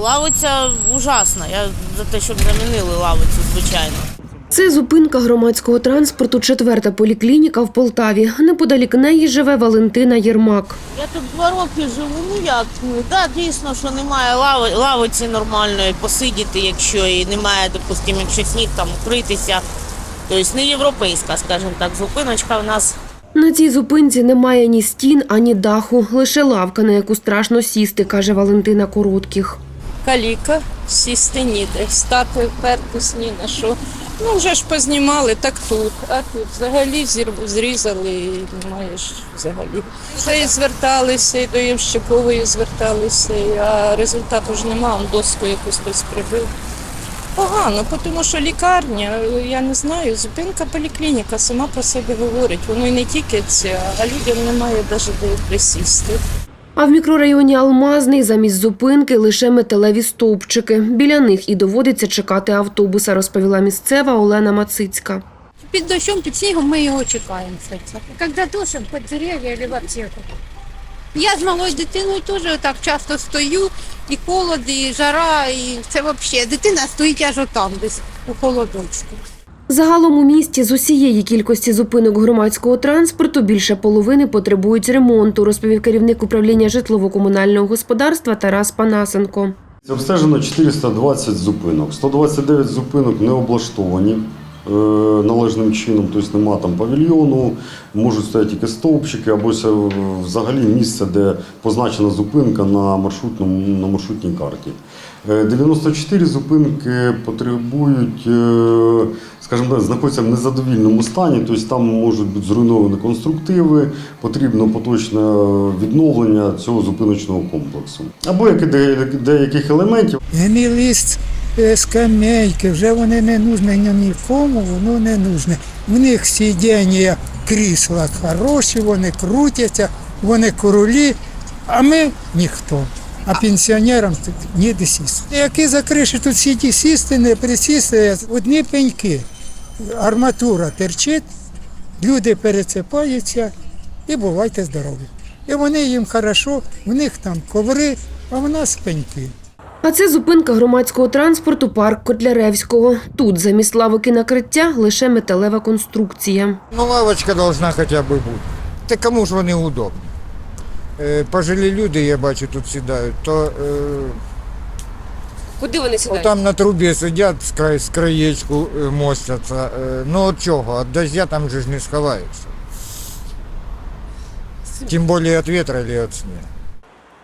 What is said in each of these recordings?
Лавиця ужасна. Я за те, щоб замінили лавицю, звичайно. Це зупинка громадського транспорту, четверта поліклініка в Полтаві. Неподалік неї живе Валентина Єрмак. Я тут два роки живу. Ну як? Да, дійсно, що немає лави, лавиці нормальної посидіти, якщо і немає, допустимо, якщо сніг там укритися. Тобто не європейська, скажімо так, зупиночка в нас. На цій зупинці немає ні стін, ані даху, лише лавка, на яку страшно сісти, каже Валентина Коротких. Каліка, сісти ніде, стати, впертись ні на що. Ну, вже ж познімали, так тут. А тут взагалі зір- зрізали, і немає ж взагалі. Вже і зверталися, і до Євщикової зверталися, а результату ж нема, доску якусь хтось прибив. Погано, тому що лікарня, я не знаю, зупинка поліклініка сама про себе говорить. Воно і не тільки це, а людям немає навіть де присісти. А в мікрорайоні Алмазний замість зупинки лише металеві стовпчики. Біля них і доводиться чекати автобуса, розповіла місцева Олена Мацицька. Під дощом, під снігом ми його чекаємо. Когда душем під дерев'я або в аптеку. Я з малою дитиною теж так часто стою, і холод, і жара, і це взагалі. Дитина стоїть аж отам десь у холодочку. Загалом у місті з усієї кількості зупинок громадського транспорту більше половини потребують ремонту, розповів керівник управління житлово-комунального господарства Тарас Панасенко. Обстежено 420 зупинок. 129 зупинок не облаштовані належним чином, тобто нема там павільйону, можуть стояти тільки стовпчики або е, взагалі місце, де позначена зупинка на, маршрутному, на маршрутній карті. Е, 94 зупинки потребують, е, скажімо так, знаходяться в незадовільному стані, тобто там можуть бути зруйновані конструктиви, потрібно поточне відновлення цього зупиночного комплексу. Або як деяких елементів. Е, скамейки, вже вони не нужні ні- нікому, воно не нужне. В них сидіння крісла хороші, вони крутяться, вони королі, а ми ніхто. А пенсіонерам тут ніде сісти. Які за криші тут сіді сісти, не присісти, одні пеньки. Арматура терчить, люди перецепаються і бувайте здорові. І вони їм хорошо, в них там коври, а в нас пеньки. А це зупинка громадського транспорту парк Котляревського. Тут замість лавок і накриття лише металева конструкція. Ну, лавочка должна хоча б бути. Та кому ж вони удобні? Е, Пожилі люди, я бачу, тут сідають, то е, Куди вони там на трубі сидять з, край, з краєчку е, мостяться. Е, ну от чого? Від дождя там же ж не сховаєшся. Тим більше від вітра або від снігу.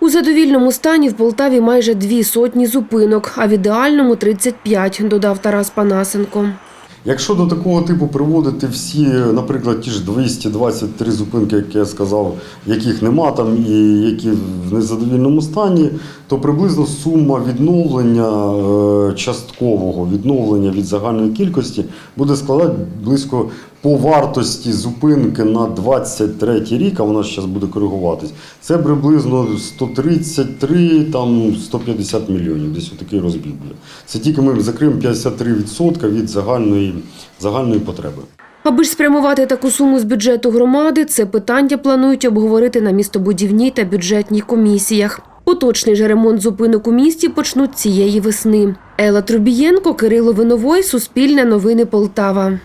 У задовільному стані в Полтаві майже дві сотні зупинок, а в ідеальному 35, додав Тарас Панасенко. Якщо до такого типу приводити всі, наприклад, ті ж 223 зупинки, які я сказав, яких нема там і які в незадовільному стані, то приблизно сума відновлення е, часткового відновлення від загальної кількості буде складати близько по вартості зупинки на 23 рік, а вона зараз буде коригуватись. Це приблизно 133 там 150 мільйонів. Десь отакий розбіг буде. Це тільки ми закриємо 53% від загальної, загальної потреби. Аби ж спрямувати таку суму з бюджету громади, це питання планують обговорити на містобудівній та бюджетній комісіях. Поточний же ремонт зупинок у місті почнуть цієї весни. Ела Трубієнко, Кирило Виновой, Суспільне новини Полтава.